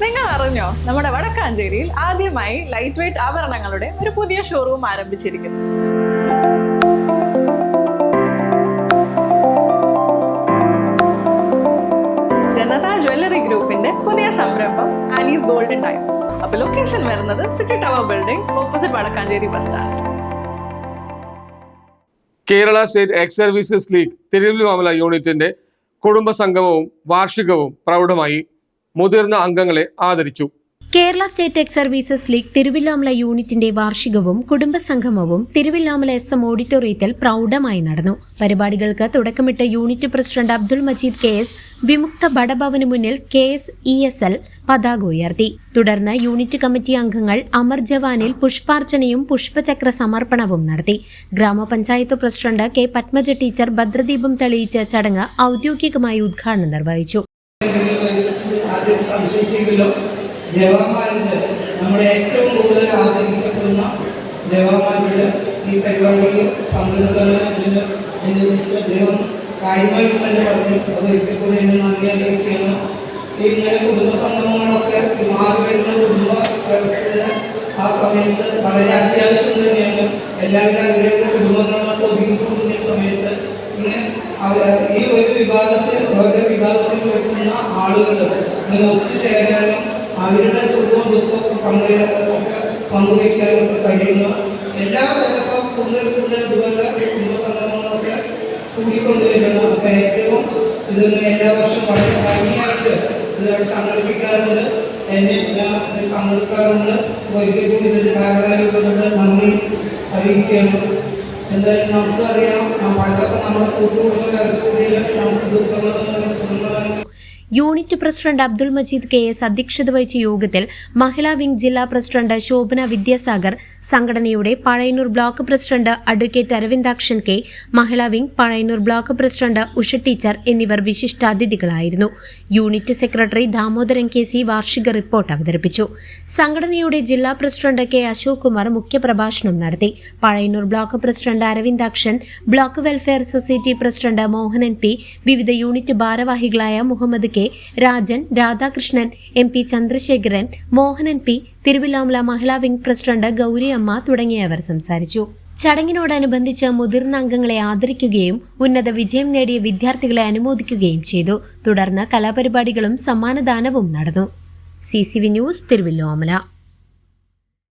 നിങ്ങൾ അറിഞ്ഞോ നമ്മുടെ വടക്കാഞ്ചേരിയിൽ ആദ്യമായി ലൈറ്റ് വെയിറ്റ് ആഭരണങ്ങളുടെ ഒരു പുതിയ ഷോറൂം ആരംഭിച്ചിരിക്കുന്നു. ജനത ജ്വല്ലറി ഗ്രൂപ്പിന്റെ പുതിയ സംരംഭം ആനീസ് ഗോൾഡൻ ടൈം അപ്പൊ ലൊക്കേഷൻ വരുന്നത് city tower building opposite Vadakkanchery bus stand Kerala state ex services league Thiruvillamala യൂണിറ്റിന്റെ കുടുംബ സംഗമവും വാർഷികവും പ്രൗഢമായി മുതിർന്ന അംഗങ്ങളെ ആദരിച്ചു. Kerala state ex services league Thiruvillamala യൂണിറ്റിന്റെ വാർഷികവും കുടുംബസംഗമവും തിരുവില്ലാമല എസ് എം ഓഡിറ്റോറിയത്തിൽ പ്രൗഢമായി നടന്നു. പരിപാടികൾക്ക് തുടക്കമിട്ട unit president Abdul Majeed K S വിമുക്ത ബഡഭവന് മുന്നിൽ K S E S L പതാക ഉയർത്തി. തുടർന്ന് യൂണിറ്റ് കമ്മിറ്റി അംഗങ്ങൾ അമർ ജവാനിൽ പുഷ്പാർച്ചനയും പുഷ്പചക്ര സമർപ്പണവും നടത്തി. ഗ്രാമപഞ്ചായത്ത് പ്രസിഡന്റ് കെ പത്മജ ടീച്ചർ ഭദ്രദീപം തെളിയിച്ച ചടങ്ങ് ഔദ്യോഗികമായി ഉദ്ഘാടനം നിർവഹിച്ചു. ആദ്യം സംശയിച്ചെങ്കിലും ജവാന്മാരുടെ നമ്മളെ ഏറ്റവും കൂടുതൽ ആദരിക്കപ്പെടുന്ന ജവാന്മാരുടെ ഈ പരിപാടിയിൽ പങ്കെടുക്കുന്നതിന് എന്നെ വിളിച്ച ദൈവം കാര്യമായിട്ട് തന്നെ പറഞ്ഞു. അത് ഒരിക്കൽ കൂടി എന്നെ നന്ദി അറിയിക്കുകയാണ്. ഇങ്ങനെ കുടുംബ സംഗമങ്ങളൊക്കെ മാറി വരുന്ന കുടുംബ വ്യവസ്ഥയിൽ ആ സമയത്ത് വളരെ അത്യാവശ്യം തന്നെയാണ്. എല്ലാവരും അവരുടെ കുടുംബങ്ങളൊക്കെ ഒതുങ്ങിക്കൊണ്ടിരുന്ന സമയത്ത് ഇങ്ങനെ ഈ ഒരു വിഭാഗത്തിൽ ഓരോ വിഭാഗത്തിൽ വെക്കുന്ന ആളുകൾ ഇങ്ങനെ ഒത്തുചേരാനും അവരുടെ സുഖവും ദുഃഖവും പങ്കുവയ്ക്കാനൊക്കെ പങ്കുവയ്ക്കാനൊക്കെ കഴിയുന്ന എല്ലാ തരത്തിലും കൂടുതൽ കൂടുതൽ ഇതുപോലെ കുടുംബസംഗമങ്ങളൊക്കെ കൂടിക്കൊണ്ടുവരുന്നു അപ്പൊ ഏറ്റവും ഇതിങ്ങനെ എല്ലാ വർഷവും വളരെ ഭംഗിയായിട്ട് ഇതവിടെ സംഘടിപ്പിക്കാറുണ്ട്. എന്നെ ഞാൻ പങ്കെടുക്കാറുണ്ട്. ഒരിക്കൽ കൂടി ഇതിന്റെ ഭാരവാഹികളുടെ നന്ദി അറിയിക്കുകയാണ്. എന്തായാലും നമുക്കറിയാം പണ്ടൊക്കെ നമ്മുടെ കൂട്ടുകുടുംബ പരിസ്ഥിതിയിൽ നമുക്ക് സുഖങ്ങളും unit president Abdul Majeed K S അധ്യക്ഷത വഹിച്ച യോഗത്തിൽ മഹിളാ വിംഗ് ജില്ലാ പ്രസിഡന്റ് ശോഭന വിദ്യാസാഗർ സംഘടനയുടെ Pazhayannur block president advocate Aravindakshan K Mahila wing Pazhayannur block president Usha teacher എന്നിവർ വിശിഷ്ടാതിഥികളായിരുന്നു. Unit secretary Damodaran K C വാർഷിക റിപ്പോർട്ട് അവതരിപ്പിച്ചു. സംഘടനയുടെ ജില്ലാ പ്രസിഡന്റ് കെ അശോക് കുമാർ മുഖ്യപ്രഭാഷണം നടത്തി. Pazhayannur block president Aravindakshan block welfare society president Mohanan P വിവിധ unit ഭാരവാഹികളായ Muhammad K Rajan Radhakrishnan M P Chandrasekharan Mohanan P Thiruvilwamala Mahila wing president Gauri Amma തുടങ്ങിയവർ സംസാരിച്ചു. ചടങ്ങിനോടനുബന്ധിച്ച് മുതിർന്ന അംഗങ്ങളെ ആദരിക്കുകയും ഉന്നത വിജയം നേടിയ വിദ്യാർത്ഥികളെ അനുമോദിക്കുകയും ചെയ്തു. തുടർന്ന് കലാപരിപാടികളും സമ്മാനദാനവും നടന്നു. C news Thiruvallomala.